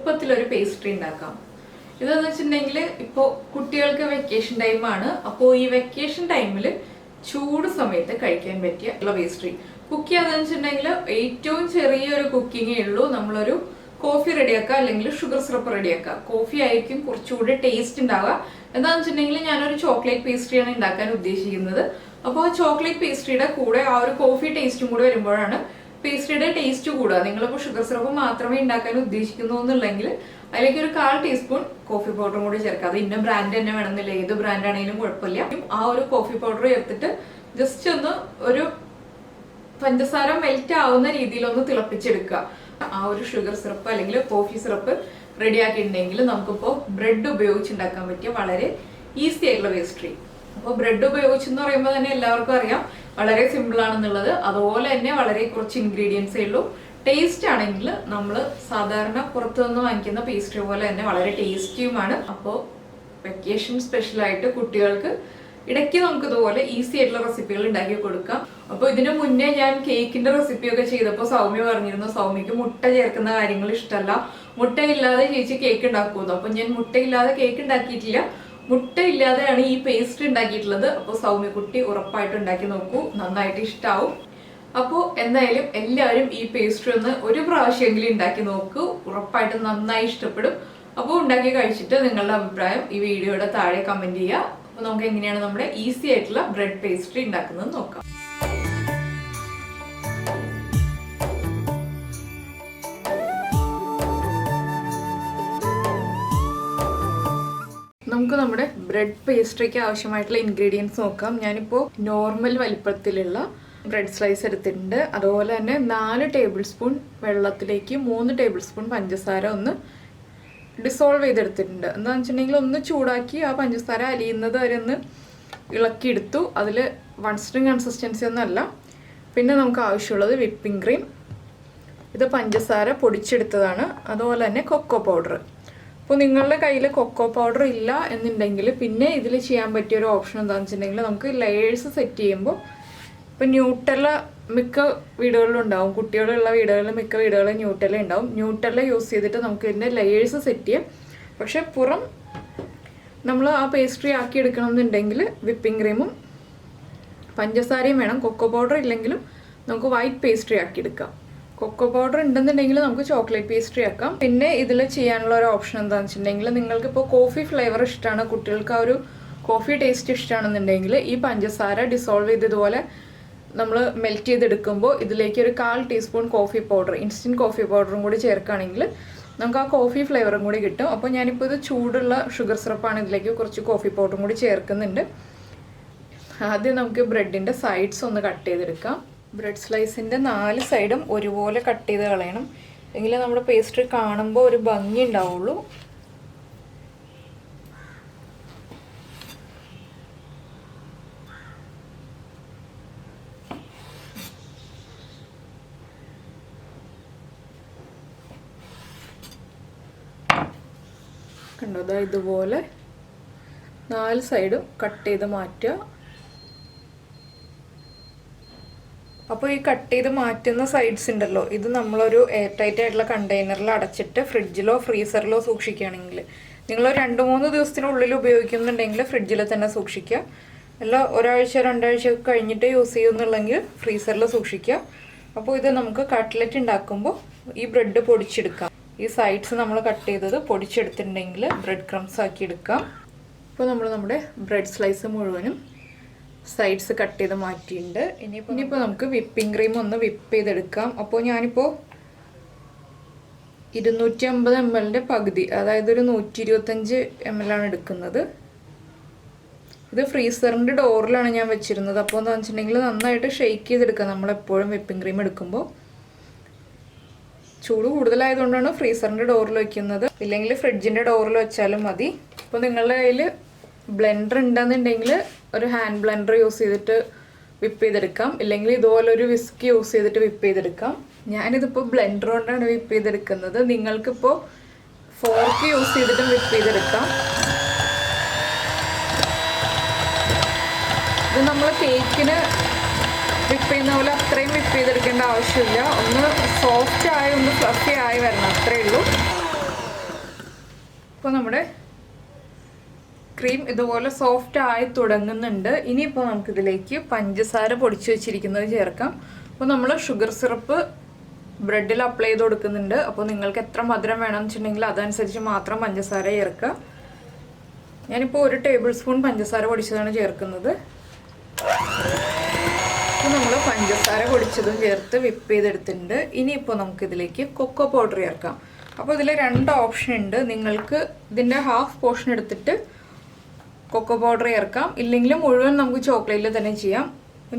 എളുപ്പത്തിലൊരു pastry ഉണ്ടാക്കാം. ഇതെന്ന് വെച്ചിട്ടുണ്ടെങ്കിൽ ഇപ്പോൾ കുട്ടികൾക്ക് വെക്കേഷൻ ടൈമാണ് അപ്പോൾ ഈ വെക്കേഷൻ ടൈമിൽ ചൂട് സമയത്ത് കഴിക്കാൻ പറ്റിയ ഉള്ള പേസ്ട്രി കുക്ക് ചെയ്യാന്ന് വെച്ചിട്ടുണ്ടെങ്കിൽ ഏറ്റവും ചെറിയൊരു കുക്കിങ്ങേ ഉള്ളൂ. നമ്മളൊരു കോഫി റെഡിയാക്കുക അല്ലെങ്കിൽ ഷുഗർ സിറപ്പ് റെഡിയാക്കുക കോഫി ആയിരിക്കും കുറച്ചുകൂടി ടേസ്റ്റ് ഉണ്ടാവുക. എന്താണെന്ന് വെച്ചിട്ടുണ്ടെങ്കിൽ ഞാനൊരു ചോക്ലേറ്റ് പേസ്ട്രിയാണ് ഉണ്ടാക്കാൻ ഉദ്ദേശിക്കുന്നത്. അപ്പോൾ ചോക്ലേറ്റ് പേസ്ട്രിയുടെ കൂടെ ആ ഒരു കോഫി ടേസ്റ്റും കൂടെ വരുമ്പോഴാണ് പേസ്ട്രിയുടെ ടേസ്റ്റ് കൂടുക. നിങ്ങളിപ്പോൾ ഷുഗർ സിറപ്പ് മാത്രമേ ഉണ്ടാക്കാൻ ഉദ്ദേശിക്കുന്നു എന്നുണ്ടെങ്കിൽ അതിലേക്ക് ഒരു കാൽ ടീസ്പൂൺ കോഫി പൗഡറും കൂടി ചേർക്കുക. അത് ഇന്ന ബ്രാൻഡ് തന്നെ വേണമെന്നില്ല. ഏത് ബ്രാൻഡ് ആണെങ്കിലും കുഴപ്പമില്ല. ആ ഒരു കോഫി പൗഡർ ചേർത്തിട്ട് ജസ്റ്റ് ഒന്ന് ഒരു പഞ്ചസാര മെൽറ്റ് ആവുന്ന രീതിയിൽ ഒന്ന് തിളപ്പിച്ചെടുക്കുക. ആ ഒരു ഷുഗർ സിറപ്പ് അല്ലെങ്കിൽ കോഫി സിറപ്പ് റെഡിയാക്കിയിട്ടുണ്ടെങ്കിൽ നമുക്കിപ്പോൾ ബ്രെഡ് ഉപയോഗിച്ചുണ്ടാക്കാൻ പറ്റിയ വളരെ ഈസി ആയിട്ടുള്ള പേസ്ട്രി അപ്പോൾ ബ്രെഡ് ഉപയോഗിച്ചെന്ന് പറയുമ്പോൾ തന്നെ എല്ലാവർക്കും അറിയാം. വളരെ സിമ്പിൾ ആണെന്നുള്ളത്. അതുപോലെ തന്നെ വളരെ കുറച്ച് ഇൻഗ്രീഡിയൻസേ ഉള്ളൂ. ടേസ്റ്റ് ആണെങ്കിൽ നമ്മൾ സാധാരണ പുറത്തുനിന്ന് വാങ്ങിക്കുന്ന പേസ്ട്രി പോലെ തന്നെ വളരെ ടേസ്റ്റിയുമാണ് അപ്പോൾ വെക്കേഷൻ സ്പെഷ്യലായിട്ട് കുട്ടികൾക്ക് ഇടയ്ക്ക് നമുക്ക് ഇതുപോലെ ഈസി ആയിട്ടുള്ള റെസിപ്പികൾ ഉണ്ടാക്കി കൊടുക്കാം. അപ്പോൾ ഇതിനു മുന്നേ ഞാൻ കേക്കിന്റെ റെസിപ്പിയൊക്കെ ചെയ്തപ്പോൾ സൗമ്യ പറഞ്ഞിരുന്നു. സൗമ്യക്ക് മുട്ട ചേർക്കുന്ന കാര്യങ്ങൾ ഇഷ്ടമല്ല മുട്ടയില്ലാതെ ചേച്ചി കേക്ക് ഉണ്ടാക്കുമെന്ന് അപ്പോൾ ഞാൻ മുട്ടയില്ലാതെ കേക്ക് ഉണ്ടാക്കിയിട്ടില്ല. മുട്ട ഇല്ലാതെയാണ് ഈ പേസ്റ്റ് ഉണ്ടാക്കിയിട്ടുള്ളത്. അപ്പോൾ സൗമ്യക്കുട്ടി ഉറപ്പായിട്ട് ഉണ്ടാക്കി നോക്കൂ. നന്നായിട്ട് ഇഷ്ടാവും. അപ്പോൾ എന്തായാലും എല്ലാവരും ഈ പേസ്റ്റ് ഒന്ന് ഒരു പ്രാവശ്യമെങ്കിലും ഉണ്ടാക്കി നോക്കൂ. ഉറപ്പായിട്ട് നന്നായി ഇഷ്ടപ്പെടും. അപ്പോൾ ഉണ്ടാക്കി കഴിച്ചിട്ട് നിങ്ങളുടെ അഭിപ്രായം ഈ വീഡിയോയുടെ താഴെ കമന്റ് ചെയ്യുക. അപ്പോൾ നമുക്ക് എങ്ങനെയാണ് നമ്മുടെ ഈസി ആയിട്ടുള്ള ബ്രെഡ് പേസ്ട്രി ഉണ്ടാക്കുന്നത് നോക്കാം. നമ്മുടെ ബ്രെഡ് പേസ്ട്രിക്ക് ആവശ്യമായിട്ടുള്ള ഇൻഗ്രീഡിയൻസ് നോക്കാം. ഞാനിപ്പോൾ നോർമൽ വലിപ്പത്തിലുള്ള ബ്രെഡ് സ്ലൈസ് എടുത്തിട്ടുണ്ട്. അതുപോലെ തന്നെ നാല് ടേബിൾ സ്പൂൺ വെള്ളത്തിലേക്ക് മൂന്ന് ടേബിൾ സ്പൂൺ പഞ്ചസാര ഒന്ന് ഡിസോൾവ് ചെയ്തെടുത്തിട്ടുണ്ട്. എന്താണെന്ന് വെച്ചിട്ടുണ്ടെങ്കിൽ ഒന്ന് ചൂടാക്കി ആ പഞ്ചസാര അലിയുന്നത് വരെ ഒന്ന് ഇളക്കിയെടുത്തു. അതിൽ വൺ സ്റ്റിങ് കൺസിസ്റ്റൻസി ഒന്നല്ല പിന്നെ നമുക്ക് ആവശ്യമുള്ളത് വിപ്പിംഗ് ക്രീം ഇത് പഞ്ചസാര പൊടിച്ചെടുത്തതാണ്. അതുപോലെ തന്നെ കൊക്കോ പൗഡർ അപ്പോൾ നിങ്ങളുടെ കയ്യിൽ കൊക്കോ പൗഡർ ഇല്ല എന്നുണ്ടെങ്കിൽ പിന്നെ ഇതിൽ ചെയ്യാൻ പറ്റിയ ഒരു ഓപ്ഷൻ എന്താണെന്ന് വെച്ചിട്ടുണ്ടെങ്കിൽ നമുക്ക് ലെയേഴ്സ് സെറ്റ് ചെയ്യുമ്പോൾ ഇപ്പം ന്യൂട്ടല്ല മിക്ക വീടുകളിലും ഉണ്ടാവും. കുട്ടികളുള്ള വീടുകളിൽ മിക്ക വീടുകളിൽ ന്യൂട്ടല്ല ഉണ്ടാവും. ന്യൂട്ടല്ല യൂസ് ചെയ്തിട്ട് നമുക്ക് ഇതിന്റെ ലെയേഴ്സ് സെറ്റ് ചെയ്യാം. പക്ഷേ പുറം നമ്മൾ ആ പേസ്ട്രി ആക്കി എടുക്കണം എന്നുണ്ടെങ്കിൽ വിപ്പിംഗ് ക്രീമും പഞ്ചസാരയും വേണം. കൊക്കോ പൗഡർ ഇല്ലെങ്കിലും നമുക്ക് വൈറ്റ് പേസ്ട്രി ആക്കി എടുക്കാം. കൊക്കോ പൗഡർ ഉണ്ടെന്നുണ്ടെങ്കിൽ നമുക്ക് ചോക്ലേറ്റ് പേസ്ട്രി ആക്കാം. പിന്നെ ഇതിൽ ചെയ്യാനുള്ള ഒരു ഓപ്ഷൻ എന്താണെന്ന് വെച്ചിട്ടുണ്ടെങ്കിൽ നിങ്ങൾക്ക് ഇപ്പോൾ കോഫി ഫ്ലേവർ ഇഷ്ടമാണ് കുട്ടികൾക്ക് ആ ഒരു കോഫി ടേസ്റ്റ് ഇഷ്ടമാണെന്നുണ്ടെങ്കിൽ ഈ പഞ്ചസാര ഡിസോൾവ് ചെയ്തതുപോലെ നമ്മൾ മെൽറ്റ് ചെയ്തെടുക്കുമ്പോൾ ഇതിലേക്ക് ഒരു കാൽ teaspoon coffee powder instant coffee പൗഡറും കൂടി ചേർക്കുകയാണെങ്കിൽ നമുക്ക് ആ കോഫി ഫ്ലേവറും കൂടി കിട്ടും. അപ്പോൾ ഞാനിപ്പോൾ ഇത് ചൂടുള്ള ഷുഗർ സിറപ്പാണ് ഇതിലേക്ക് കുറച്ച് കോഫി പൗഡറും കൂടി ചേർക്കുന്നുണ്ട്. ആദ്യം നമുക്ക് ബ്രെഡിന്റെ സൈഡ്സ് ഒന്ന് കട്ട് ചെയ്തെടുക്കാം. ബ്രെഡ് സ്ലൈസിന്റെ നാല് സൈഡും ഒരുപോലെ കട്ട് ചെയ്ത് കളയണം. എങ്കിലേ നമ്മുടെ പേസ്ട്രി കാണുമ്പോൾ ഒരു ഭംഗി ഉണ്ടാവുള്ളൂ. കണ്ടോ? ഇതുപോലെ നാല് സൈഡും കട്ട് ചെയ്ത് മാറ്റുക. അപ്പോൾ ഈ കട്ട് ചെയ്ത് മാറ്റുന്ന സൈഡ്സ് ഉണ്ടല്ലോ ഇത് നമ്മളൊരു എയർ ടൈറ്റ് ആയിട്ടുള്ള കണ്ടെയ്നറിൽ അടച്ചിട്ട് ഫ്രിഡ്ജിലോ ഫ്രീസറിലോ സൂക്ഷിക്കുകയാണെങ്കിൽ നിങ്ങൾ രണ്ട് മൂന്ന് ദിവസത്തിനുള്ളിൽ ഉപയോഗിക്കുന്നുണ്ടെങ്കിൽ ഫ്രിഡ്ജിൽ തന്നെ സൂക്ഷിക്കുക. അല്ല ഒരാഴ്ച രണ്ടാഴ്ച കഴിഞ്ഞിട്ട് യൂസ് ചെയ്യുന്നുള്ളെങ്കിൽ ഫ്രീസറിൽ സൂക്ഷിക്കുക. അപ്പോൾ ഇത് നമുക്ക് കട്ട്ലറ്റ് ഉണ്ടാക്കുമ്പോൾ ഈ ബ്രെഡ് പൊടിച്ചെടുക്കാം. ഈ സൈഡ്സ് നമ്മൾ കട്ട് ചെയ്തത് പൊടിച്ചെടുത്തിട്ടുണ്ടെങ്കിൽ ബ്രെഡ് ക്രംസ് ആക്കി എടുക്കാം. ഇപ്പോൾ നമ്മൾ നമ്മുടെ ബ്രെഡ് സ്ലൈസ് മുഴുവനും സൈഡ്സ് കട്ട് ചെയ്ത് മാറ്റിയിട്ടുണ്ട്. ഇനിയിപ്പോൾ ഇനിയിപ്പോൾ നമുക്ക് വിപ്പിംഗ് ക്രീം ഒന്ന് വിപ്പ് ചെയ്തെടുക്കാം. അപ്പോൾ ഞാനിപ്പോൾ ഇരുന്നൂറ്റി അമ്പത് എം എല്ലിന്റെ പകുതി അതായത് ഒരു നൂറ്റി ഇരുപത്തഞ്ച് എം എൽ ആണ് എടുക്കുന്നത്. ഇത് ഫ്രീസറിന്റെ ഡോറിലാണ് ഞാൻ വെച്ചിരുന്നത്. അപ്പോൾ എന്താ വെച്ചിട്ടുണ്ടെങ്കിൽ നന്നായിട്ട് ഷെയ്ക്ക് ചെയ്തെടുക്കുക നമ്മളെപ്പോഴും വിപ്പിംഗ് ക്രീം എടുക്കുമ്പോൾ ചൂട് കൂടുതലായതുകൊണ്ടാണ് ഫ്രീസറിന്റെ ഡോറിൽ വെക്കുന്നത്. ഇല്ലെങ്കിൽ ഫ്രിഡ്ജിന്റെ ഡോറിൽ വെച്ചാലും മതി. അപ്പോൾ നിങ്ങളുടെ കയ്യിൽ ബ്ലെൻഡർ ഉണ്ടെന്നുണ്ടെങ്കിൽ ഒരു ഹാൻഡ് ബ്ലെൻഡർ യൂസ് ചെയ്തിട്ട് വിപ്പ് ചെയ്തെടുക്കാം. ഇല്ലെങ്കിൽ ഇതുപോലെ ഒരു വിസ്ക് യൂസ് ചെയ്തിട്ട് വിപ്പ് ചെയ്തെടുക്കാം. ഞാനിതിപ്പോൾ ബ്ലെൻഡർ കൊണ്ടാണ് വിപ്പ് ചെയ്തെടുക്കുന്നത്. നിങ്ങൾക്കിപ്പോൾ ഫോർക്ക് യൂസ് ചെയ്തിട്ടും വിപ്പ് ചെയ്തെടുക്കാം. ഇത് നമ്മൾ കേക്കിന് വിപ്പ് ചെയ്യുന്ന പോലെ അത്രയും വിപ്പ് ചെയ്തെടുക്കേണ്ട ആവശ്യമില്ല. ഒന്ന് സോഫ്റ്റ് ആയി ഒന്ന് ഫ്ലഫി ആയി വരണം. അത്രേ ഉള്ളൂ. ഇപ്പോൾ നമ്മുടെ ക്രീം ഇതുപോലെ സോഫ്റ്റ് ആയി തുടങ്ങുന്നുണ്ട്. ഇനിയിപ്പോൾ നമുക്കിതിലേക്ക് പഞ്ചസാര പൊടിച്ച് വെച്ചിരിക്കുന്നത് ചേർക്കാം. അപ്പോൾ നമ്മൾ ഷുഗർ സിറപ്പ് ബ്രെഡിൽ അപ്ലൈ ചെയ്ത് കൊടുക്കുന്നുണ്ട്. അപ്പോൾ നിങ്ങൾക്ക് എത്ര മധുരം വേണമെന്ന് വെച്ചിട്ടുണ്ടെങ്കിൽ അതനുസരിച്ച് മാത്രം പഞ്ചസാര ചേർക്കുക. ഞാനിപ്പോൾ ഒരു ടേബിൾ സ്പൂൺ പഞ്ചസാര പൊടിച്ചതാണ് ചേർക്കുന്നത്. അപ്പോൾ നമ്മൾ പഞ്ചസാര പൊടിച്ചതും ചേർത്ത് വിപ്പ് ചെയ്തെടുത്തിട്ടുണ്ട്. ഇനിയിപ്പോൾ നമുക്കിതിലേക്ക് കൊക്കോ പൗഡർ ചേർക്കാം. അപ്പോൾ ഇതിൽ രണ്ട് ഓപ്ഷൻ ഉണ്ട്. നിങ്ങൾക്ക് ഇതിന്റെ ഹാഫ് പോർഷൻ എടുത്തിട്ട് കൊക്കോ പൗഡർ ചേർക്കാം. ഇല്ലെങ്കിൽ മുഴുവൻ നമുക്ക് ചോക്ലേറ്റിൽ തന്നെ ചെയ്യാം.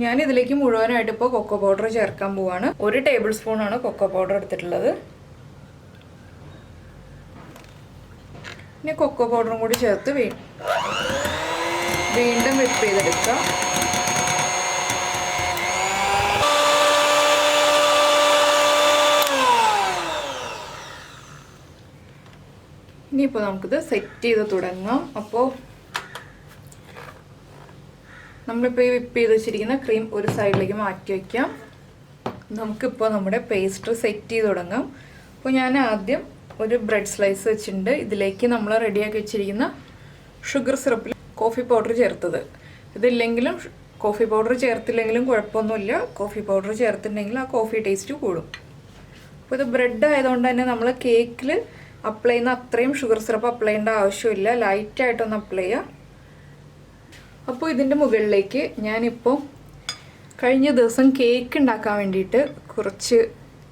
ഞാൻ ഇതിലേക്ക് മുഴുവനായിട്ട് ഇപ്പോൾ കൊക്കോ പൗഡർ ചേർക്കാൻ പോവാണ്. ഒരു ടേബിൾ സ്പൂണാണ് കൊക്കോ പൗഡർ എടുത്തിട്ടുള്ളത്. പിന്നെ കൊക്കോ പൗഡറും കൂടി ചേർത്ത് വീ വീണ്ടും വിപ്പ് ചെയ്തെടുക്കാം. ഇനിയിപ്പോൾ നമുക്കിത് സെറ്റ് ചെയ്ത് തുടങ്ങാം. അപ്പോൾ നമ്മളിപ്പോൾ ഈ വിപ്പ് ചെയ്ത് വെച്ചിരിക്കുന്ന ക്രീം ഒരു സൈഡിലേക്ക് മാറ്റി വയ്ക്കാം നമുക്കിപ്പോൾ നമ്മുടെ പേസ്റ്റ് സെറ്റ് ചെയ്ത് തുടങ്ങാം. അപ്പോൾ ഞാൻ ആദ്യം ഒരു ബ്രെഡ് സ്ലൈസ് വെച്ചിട്ടുണ്ട്. ഇതിലേക്ക് നമ്മൾ റെഡിയാക്കി വെച്ചിരിക്കുന്ന ഷുഗർ സിറപ്പിൽ കോഫി പൗഡർ ചേർത്തത്. ഇതില്ലെങ്കിലും കോഫി പൗഡർ ചേർത്തില്ലെങ്കിലും കുഴപ്പമൊന്നുമില്ല. കോഫി പൗഡർ ചേർത്തിട്ടുണ്ടെങ്കിൽ ആ കോഫി ടേസ്റ്റ് കൂടും. അപ്പോൾ ഇത് ബ്രെഡ് ആയതുകൊണ്ട് തന്നെ നമ്മൾ കേക്കിൽ അപ്ലൈ ചെയ്യുന്ന അത്രയും ഷുഗർ സിറപ്പ് അപ്ലൈ ചെയ്യേണ്ട ആവശ്യമില്ല. ലൈറ്റായിട്ടൊന്ന് അപ്ലൈ ചെയ്യുക അപ്പോൾ ഇതിന്റെ മുകളിലേക്ക് ഞാനിപ്പോൾ കഴിഞ്ഞ ദിവസം കേക്ക് ഉണ്ടാക്കാൻ വേണ്ടിയിട്ട് കുറച്ച്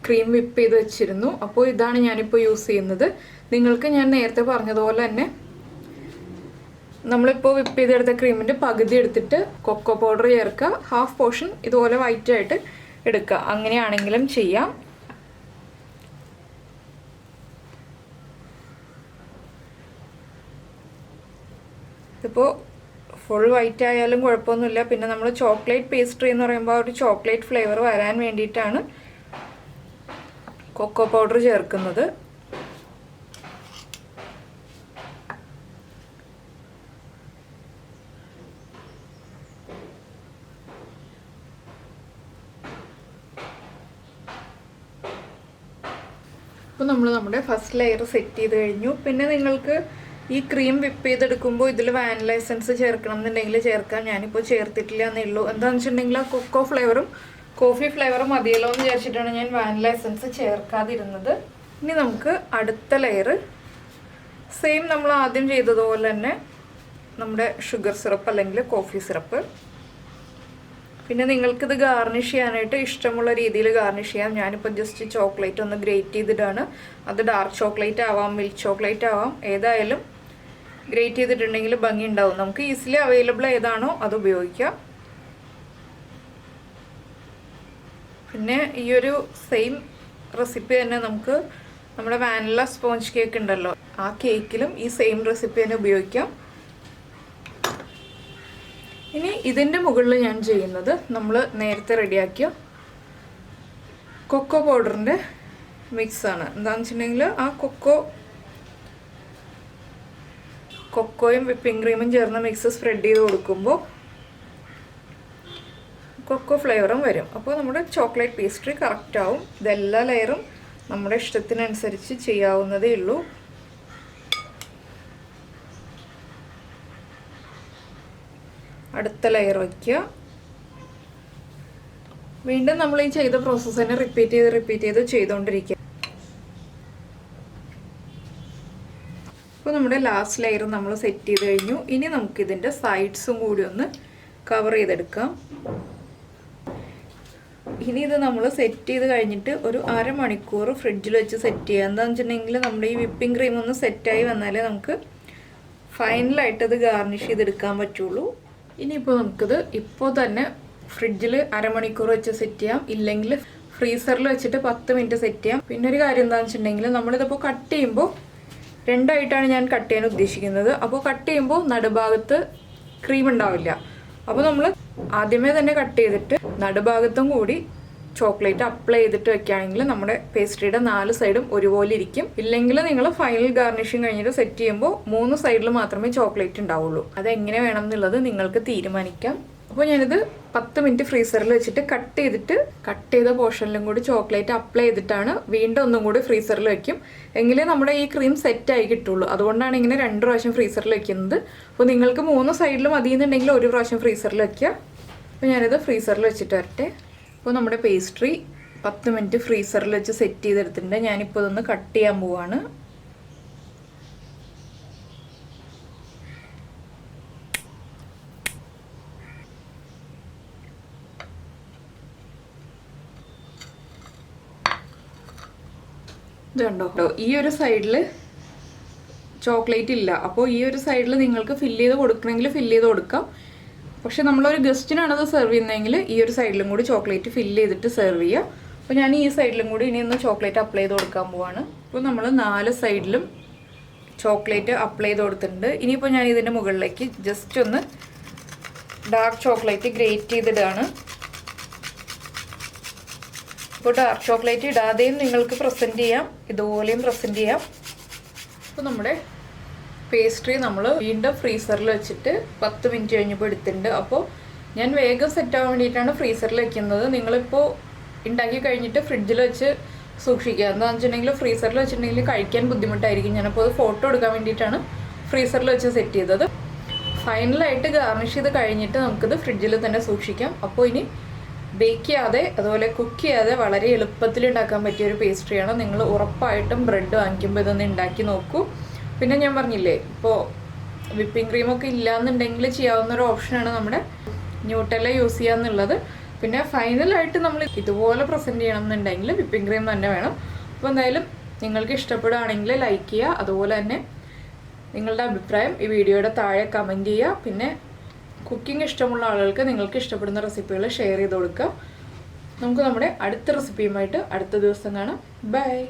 ക്രീം വിപ്പ് ചെയ്ത് വെച്ചിരുന്നു. അപ്പോൾ ഇതാണ് ഞാനിപ്പോൾ യൂസ് ചെയ്യുന്നത്. നിങ്ങൾക്ക് ഞാൻ നേരത്തെ പറഞ്ഞതുപോലെ തന്നെ നമ്മളിപ്പോൾ വിപ്പ് ചെയ്തെടുത്ത ക്രീമിന്റെ പകുതി എടുത്തിട്ട് കൊക്കോ പൗഡർ ചേർക്കുക. ഹാഫ് പോർഷൻ ഇതുപോലെ വൈറ്റ് ആയിട്ട് എടുക്കുക. അങ്ങനെയാണെങ്കിലും ചെയ്യാം. ഇതിപ്പോൾ ഫുൾ വൈറ്റ് ആയാലും കുഴപ്പമൊന്നുമില്ല. പിന്നെ നമ്മൾ ചോക്ലേറ്റ് പേസ്ട്രി എന്ന് പറയുമ്പോൾ ഒരു ചോക്ലേറ്റ് ഫ്ലേവർ വരാൻ വേണ്ടിയിട്ടാണ് കൊക്കോ പൗഡർ ചേർക്കുന്നത്. അപ്പോൾ നമ്മൾ നമ്മുടെ ഫസ്റ്റ് ലെയർ സെറ്റ് ചെയ്ത് കഴിഞ്ഞു. പിന്നെ നിങ്ങൾക്ക് ഈ ക്രീം വിപ്പ് ചെയ്തെടുക്കുമ്പോൾ ഇതിൽ വാനില എസൻസ് ചേർക്കണം എന്നുണ്ടെങ്കിൽ ചേർക്കാം ഞാനിപ്പോൾ ചേർത്തിട്ടില്ല എന്നേ ഉള്ളൂ എന്താണെന്ന് വെച്ചിട്ടുണ്ടെങ്കിൽ ആ കൊക്കോ ഫ്ലേവറും കോഫി ഫ്ലേവറും മതിയല്ലോ എന്ന് വിചാരിച്ചിട്ടാണ് ഞാൻ വാനില എസൻസ് ചേർക്കാതിരുന്നത്. ഇനി നമുക്ക് അടുത്ത ലെയർ സെയിം നമ്മൾ ആദ്യം ചെയ്തതുപോലെ തന്നെ നമ്മുടെ ഷുഗർ സിറപ്പ് അല്ലെങ്കിൽ കോഫി സിറപ്പ് പിന്നെ നിങ്ങൾക്കിത് ഗാർണിഷ് ചെയ്യാനായിട്ട് ഇഷ്ടമുള്ള രീതിയിൽ ഗാർണിഷ് ചെയ്യാം. ഞാനിപ്പോൾ ജസ്റ്റ് ചോക്ലേറ്റ് ഒന്ന് ഗ്രേറ്റ് ചെയ്തിട്ടാണ്. അത് ഡാർക്ക് ചോക്ലേറ്റ് ആവാം മിൽക്ക് ചോക്ലേറ്റ് ആവാം. ഏതായാലും ഗ്രേറ്റ് ചെയ്തിട്ടുണ്ടെങ്കിൽ ഭംഗി ഉണ്ടാവും നമുക്ക് ഈസിലി അവൈലബിൾ ഏതാണോ അത് ഉപയോഗിക്കാം. പിന്നെ ഈ ഒരു സെയിം റെസിപ്പി തന്നെ നമുക്ക് നമ്മുടെ വാനില സ്പോഞ്ച് കേക്ക് ഉണ്ടല്ലോ ആ കേക്കിലും ഈ സെയിം റെസിപ്പി തന്നെ ഉപയോഗിക്കാം. ഇനി ഇതിന്റെ മുകളിൽ ഞാൻ ചെയ്യുന്നത് നമ്മൾ നേരത്തെ റെഡിയാക്കിയ കൊക്കോ പൗഡറിന്റെ മിക്സാണ് എന്താണെന്ന് വെച്ചിട്ടുണ്ടെങ്കിൽ ആ കൊക്കോ കൊക്കോയും വിപ്പിംഗ് ക്രീമും ചേർന്ന് മിക്സ് സ്പ്രെഡ് ചെയ്ത് കൊടുക്കുമ്പോൾ കൊക്കോ ഫ്ലേവറും വരും. അപ്പോൾ നമ്മുടെ ചോക്ലേറ്റ് പേസ്ട്രി കറക്റ്റ് ആവും. ഇതെല്ലാ ലെയറും നമ്മുടെ ഇഷ്ടത്തിനനുസരിച്ച് ചെയ്യാവുന്നതേ ഉള്ളൂ. അടുത്ത ലെയർ വയ്ക്കുക വീണ്ടും നമ്മൾ ഈ ചെയ്ത പ്രോസസ്സ് തന്നെ റിപ്പീറ്റ് ചെയ്ത് റിപ്പീറ്റ് ചെയ്ത് ചെയ്തുകൊണ്ടിരിക്കുക നമ്മുടെ ലാസ്റ്റ് ലെയർ നമ്മൾ സെറ്റ് ചെയ്ത് കഴിഞ്ഞു. ഇനി നമുക്കിതിന്റെ സൈഡ്സും കൂടി ഒന്ന് കവർ ചെയ്തെടുക്കാം. ഇനി ഇത് നമ്മൾ സെറ്റ് ചെയ്ത് കഴിഞ്ഞിട്ട് ഒരു അരമണിക്കൂർ ഫ്രിഡ്ജിൽ വെച്ച് സെറ്റ് ചെയ്യുക എന്താണെന്ന് വെച്ചിട്ടുണ്ടെങ്കിൽ നമ്മുടെ ഈ വിപ്പിംഗ് ക്രീം ഒന്ന് സെറ്റായി വന്നാലേ നമുക്ക് ഫൈനലായിട്ട് ഇത് ഗാർണിഷ് ചെയ്തെടുക്കാൻ പറ്റുള്ളൂ. ഇനിയിപ്പോൾ നമുക്കിത് ഇപ്പോൾ തന്നെ ഫ്രിഡ്ജിൽ അരമണിക്കൂർ വെച്ച് സെറ്റ് ചെയ്യാം. ഇല്ലെങ്കിൽ ഫ്രീസറിൽ വെച്ചിട്ട് പത്ത് മിനിറ്റ് സെറ്റ് ചെയ്യാം. പിന്നെ ഒരു കാര്യം എന്താണെന്ന് വെച്ചിട്ടുണ്ടെങ്കിൽ നമ്മളിതിപ്പോൾ കട്ട് ചെയ്യുമ്പോൾ രണ്ടായിട്ടാണ് ഞാൻ കട്ട് ചെയ്യാൻ ഉദ്ദേശിക്കുന്നത്. അപ്പോൾ കട്ട് ചെയ്യുമ്പോൾ നടുഭാഗത്ത് ക്രീം ഉണ്ടാവില്ല. അപ്പോൾ നമ്മൾ ആദ്യമേ തന്നെ കട്ട് ചെയ്തിട്ട് നടുഭാഗത്തും കൂടി ചോക്ലേറ്റ് അപ്ലൈ ചെയ്തിട്ട് വെക്കുകയാണെങ്കിൽ നമ്മുടെ പേസ്ട്രിയുടെ നാല് സൈഡും ഒരുപോലെ ഇരിക്കും. ഇല്ലെങ്കിൽ നിങ്ങൾ ഫൈനൽ ഗാർണിഷിങ് കഴിഞ്ഞിട്ട് സെറ്റ് ചെയ്യുമ്പോൾ മൂന്ന് സൈഡിൽ മാത്രമേ ചോക്ലേറ്റ് ഉണ്ടാവുള്ളൂ. അത് എങ്ങനെ വേണം എന്നുള്ളത് നിങ്ങൾക്ക് തീരുമാനിക്കാം. അപ്പോൾ ഞാനിത് പത്ത് മിനിറ്റ് ഫ്രീസറിൽ വെച്ചിട്ട് കട്ട് ചെയ്തിട്ട് കട്ട് ചെയ്ത പോർഷനിലും കൂടി ചോക്ലേറ്റ് അപ്ലൈ ചെയ്തിട്ടാണ് വീണ്ടും ഒന്നും കൂടി ഫ്രീസറിൽ വെക്കും. എങ്കിലേ നമ്മുടെ ഈ ക്രീം സെറ്റായി കിട്ടുള്ളൂ. അതുകൊണ്ടാണ് ഇങ്ങനെ രണ്ട് പ്രാവശ്യം ഫ്രീസറിൽ വെക്കുന്നത്. അപ്പോൾ നിങ്ങൾക്ക് മൂന്ന് സൈഡിലും മതിയെന്നുണ്ടെങ്കിൽ ഒരു പ്രാവശ്യം ഫ്രീസറിൽ വെക്കുക. അപ്പോൾ ഞാനിത് ഫ്രീസറിൽ വെച്ചിട്ട് വരട്ടെ. അപ്പോൾ നമ്മുടെ പേസ്ട്രി പത്ത് മിനിറ്റ് ഫ്രീസറിൽ വെച്ച് സെറ്റ് ചെയ്തെടുത്തിട്ടുണ്ട്. ഞാനിപ്പോൾ ഇതൊന്ന് കട്ട് ചെയ്യാൻ പോവാണ്. ഇത് കണ്ടോ ഈ ഒരു സൈഡിൽ ചോക്ലേറ്റ് ഇല്ല. അപ്പോൾ ഈ ഒരു സൈഡിൽ നിങ്ങൾക്ക് ഫില്ല് ചെയ്ത് കൊടുക്കണമെങ്കിൽ ഫില്ല് ചെയ്ത് കൊടുക്കാം. പക്ഷെ നമ്മളൊരു ഗസ്റ്റിനാണ് അത് സെർവ് ചെയ്യുന്നതെങ്കിൽ ഈ ഒരു സൈഡിലും കൂടി ചോക്ലേറ്റ് ഫില്ല് ചെയ്തിട്ട് സെർവ് ചെയ്യുക അപ്പോൾ ഞാൻ ഈ സൈഡിലും കൂടി ഇനി ഒന്ന് ചോക്ലേറ്റ് അപ്ലൈ ചെയ്ത് കൊടുക്കാൻ പോവാണ്. അപ്പോൾ നമ്മൾ നാല് സൈഡിലും ചോക്ലേറ്റ് അപ്ലൈ ചെയ്ത് കൊടുത്തിട്ടുണ്ട്. ഇനിയിപ്പോൾ ഞാൻ ഇതിന്റെ മുകളിലേക്ക് ജസ്റ്റ് ഒന്ന് ഡാർക്ക് ചോക്ലേറ്റ് ഗ്രേറ്റ് ചെയ്തിടുകയാണ് ഇപ്പോൾ ഡാർക്ക് ചോക്ലേറ്റ് ഇടാതെയും നിങ്ങൾക്ക് പ്രസന്റ് ചെയ്യാം. ഇതുപോലെയും പ്രസന്റ് ചെയ്യാം. അപ്പോൾ നമ്മുടെ പേസ്ട്രി നമ്മൾ വീണ്ടും ഫ്രീസറിൽ വെച്ചിട്ട് പത്ത് മിനിറ്റ് കഴിഞ്ഞപ്പോൾ എടുത്തിട്ടുണ്ട്. അപ്പോൾ ഞാൻ വേഗം സെറ്റ് ആവാൻ വേണ്ടിയിട്ടാണ് ഫ്രീസറിൽ വെക്കുന്നത്. നിങ്ങളിപ്പോൾ ഉണ്ടാക്കി കഴിഞ്ഞിട്ട് ഫ്രിഡ്ജിൽ വെച്ച് സൂക്ഷിക്കുക. എന്താണെന്ന് വെച്ചിട്ടുണ്ടെങ്കിൽ ഫ്രീസറിൽ വെച്ചിട്ടുണ്ടെങ്കിൽ കഴിക്കാൻ ബുദ്ധിമുട്ടായിരിക്കും. ഞാനപ്പോൾ അത് ഫോട്ടോ എടുക്കാൻ വേണ്ടിയിട്ടാണ് ഫ്രീസറിൽ വെച്ച് സെറ്റ് ചെയ്തത്. ഫൈനലായിട്ട് ഗാർണിഷ് ചെയ്ത് കഴിഞ്ഞിട്ട് നമുക്കിത് ഫ്രിഡ്ജിൽ തന്നെ സൂക്ഷിക്കാം. അപ്പോൾ ഇനി ബേക്ക് ചെയ്യാതെ അതുപോലെ കുക്ക് ചെയ്യാതെ വളരെ എളുപ്പത്തിൽ ഉണ്ടാക്കാൻ പറ്റിയ ഒരു പേസ്ട്രിയാണ് നിങ്ങൾ ഉറപ്പായിട്ടും ബ്രെഡ് വാങ്ങിക്കുമ്പോൾ ഇതൊന്ന് ഉണ്ടാക്കി നോക്കൂ. പിന്നെ ഞാൻ പറഞ്ഞില്ലേ ഇപ്പോൾ വിപ്പിംഗ് ക്രീമൊക്കെ ഇല്ലാന്നുണ്ടെങ്കിൽ ചെയ്യാവുന്ന ഒരു ഓപ്ഷനാണ് നമ്മുടെ ന്യൂട്ടല യൂസ് ചെയ്യാന്നുള്ളത് പിന്നെ ഫൈനലായിട്ട് നമ്മൾ ഇതുപോലെ പ്രസന്റ് ചെയ്യണം എന്നുണ്ടെങ്കിൽ വിപ്പിംഗ് ക്രീം തന്നെ വേണം. അപ്പോൾ എന്തായാലും നിങ്ങൾക്ക് ഇഷ്ടപ്പെടുകയാണെങ്കിൽ ലൈക്ക് ചെയ്യുക. അതുപോലെ തന്നെ നിങ്ങളുടെ അഭിപ്രായം ഈ വീഡിയോയുടെ താഴെ കമന്റ് ചെയ്യുക. പിന്നെ കുക്കിംഗ് ഇഷ്ടമുള്ള ആളുകൾക്ക് നിങ്ങൾക്ക് ഇഷ്ടപ്പെടുന്ന റെസിപ്പികൾ ഷെയർ ചെയ്ത് കൊടുക്കുക നമുക്ക് നമ്മുടെ അടുത്ത റെസിപ്പിയുമായിട്ട് അടുത്ത ദിവസം കാണാം. ബൈ.